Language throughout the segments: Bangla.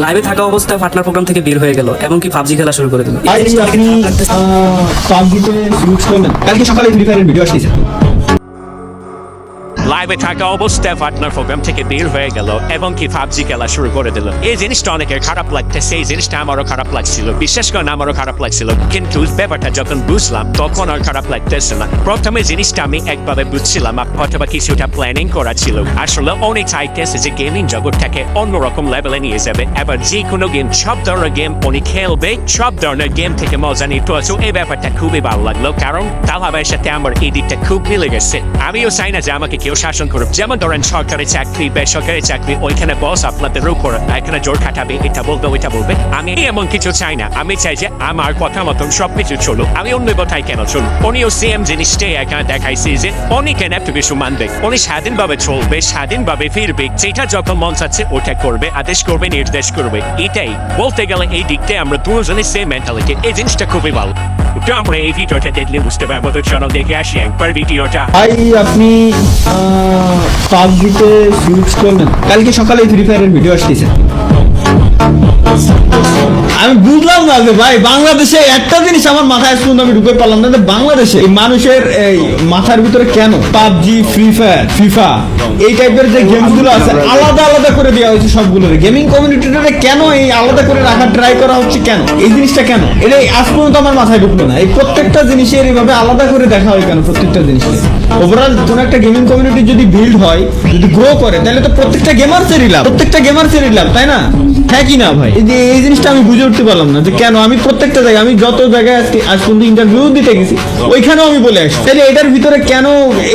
লাইভে থাকা অবস্থায় পার্টনার প্রোগ্রাম থেকে বের হয়ে গেল এবং কি পাবজি খেলা শুরু করে দিল। আপনি পাবজিতে ইউজ করবেন কালকে সকালে ফ্রি ফায়ারের ভিডিও আসতেছে লাইভে থাকা অবস্থায় পার্টনার প্রোগ্রাম থেকে বের হয়ে গেল এবং কি পাবজি খেলা শুরু করে দিল এই জিনিসটা অনেকের খারাপ লাগতেছে এই জিনিসটা আমারও খারাপ লাগছিল বিশেষ করে আমারও খারাপ লাগছিল কিন্তু ব্যাপারটা যখন বুঝলাম তখন আর খারাপ লাগতেছে না প্রথমে জিনিসটা আমি একভাবে বুঝছিলাম অথবা কিছুটা প্ল্যানিং করা ছিল আসলে অনেক চাইতেছে যে গেমিং জগৎটাকে অন্যরকম লেভেলে নিয়ে যাবে এবার যে কোনো গেম সব ধরনের গেম উনি খেলবে সব ধরনের গেম থেকে মজা নিতে আছে এই ব্যাপারটা খুবই ভালো লাগল কারণ তালাবের সাথে আমার এই দিকটা খুব মিলে গেছে আমিও চাই না যে আমাকে কেউ শাসন করুক। যেমন ধরেন, সরকারি চাকরি, বেসরকারি চাকরি, ওইখানে বস আপনাদের উপর এখানে জোর খাটাবে, এটা বলবে, ওইটা বলবে। আমি এমন কিছু চাই না। আমি চাই যে আমার কথা মতন সবকিছু চলুক। আমি অন্য কথায় কেন চলুক? উনিও সেম জিনিসটাই এখানে দেখাইছি যে উনি কেন একটু কিছু মানবে? উনি স্বাধীনভাবে চলবে, স্বাধীনভাবে ফিরবে। যেটা যখন মন চাচ্ছে, ওটা করবে, আদেশ করবে, নির্দেশ করবে। এটাই। বলতে গেলে এই দিকটাই আমরা দুজনে সেম মেন্টালিটি এই জিনিসটা খুবই ভালো। আমরা এই ভিডিওটা দেখলে বুঝতে পারব। তো চলো দেখে আসি একবার ভিডিওটা। ভাই, আপনি পাবজিতে ইউজ কালকে সকালে ফ্রি ফায়ারের ভিডিও আসতেছে। আমি বুঝলাম না যে ভাই, বাংলাদেশে একটা জিনিস আমার মাথায় পর্যন্ত আমি ঢুকে পারলাম না, যে বাংলাদেশে এই মানুষের এই মাথার ভিতরে কেন? পাবজি ফ্রি ফায়ার ফিফা এই টাইপের যে গেমসগুলো আছে, আলাদা আলাদা করে দেওয়া হয়েছে সবগুলো গেমিং কমিউনিটিটারে কেন এই আলাদা করে রাখার ট্রাই করা হচ্ছে কেন? এই জিনিসটা কেন? এটা আজ পর্যন্ত আমার মাথায় ঢুকলো না। এই প্রত্যেকটা জিনিসের এইভাবে আলাদা করে দেখা হয় কেন প্রত্যেকটা জিনিসকে? ওভারঅল কোন একটা গেমিং কমিউনিটি যদি বিল্ড হয়, যদি গ্রো করে, তাহলে তো প্রত্যেকটা গেমার লাভ। প্রত্যেকটা গেমার্সেরই লাভ, তাই না? হ্যাঁ কি না ভাই? এই জিনিসটা আমি বুঝে উঠতে পারলাম না যে কেন? আমি প্রত্যেকটা জায়গায় আমি যত জায়গায় আজকে আজ পর্যন্ত ইন্টারভিউ দিতে গেছি ওইখানেও আমি বলে আসছি। তাহলে এটার ভিতরে কেন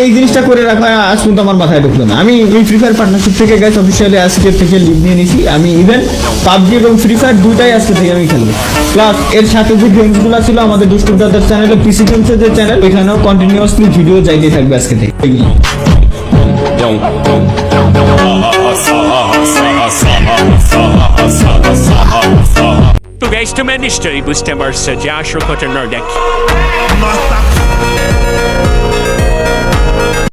এই জিনিসটা করে রাখা আজ পর্যন্ত আমার মাথায় ঢুকলো না। আমি এই ফ্রি ফায়ার পার্টনারশিপ থেকে গাইস অফিসিয়ালি আজকে থেকে লিভ নিয়ে নিয়েছি আমি ইভেন পাবজি এবং ফ্রি ফায়ার দুটাই আজকে থেকে আমি খেলব। প্লাস এর সাথে যে গেমসগুলো ছিল আমাদের দুষ্টু ব্রাদার চ্যানেলে পিসি গেমসের যে চ্যানেল ওইখানেও কন্টিনিউয়াসলি ভিডিও যাইতে থাকবে আজকে থেকে। Miejscu meniszczy i bóstwem arsa dziaszu kotenordak. Masta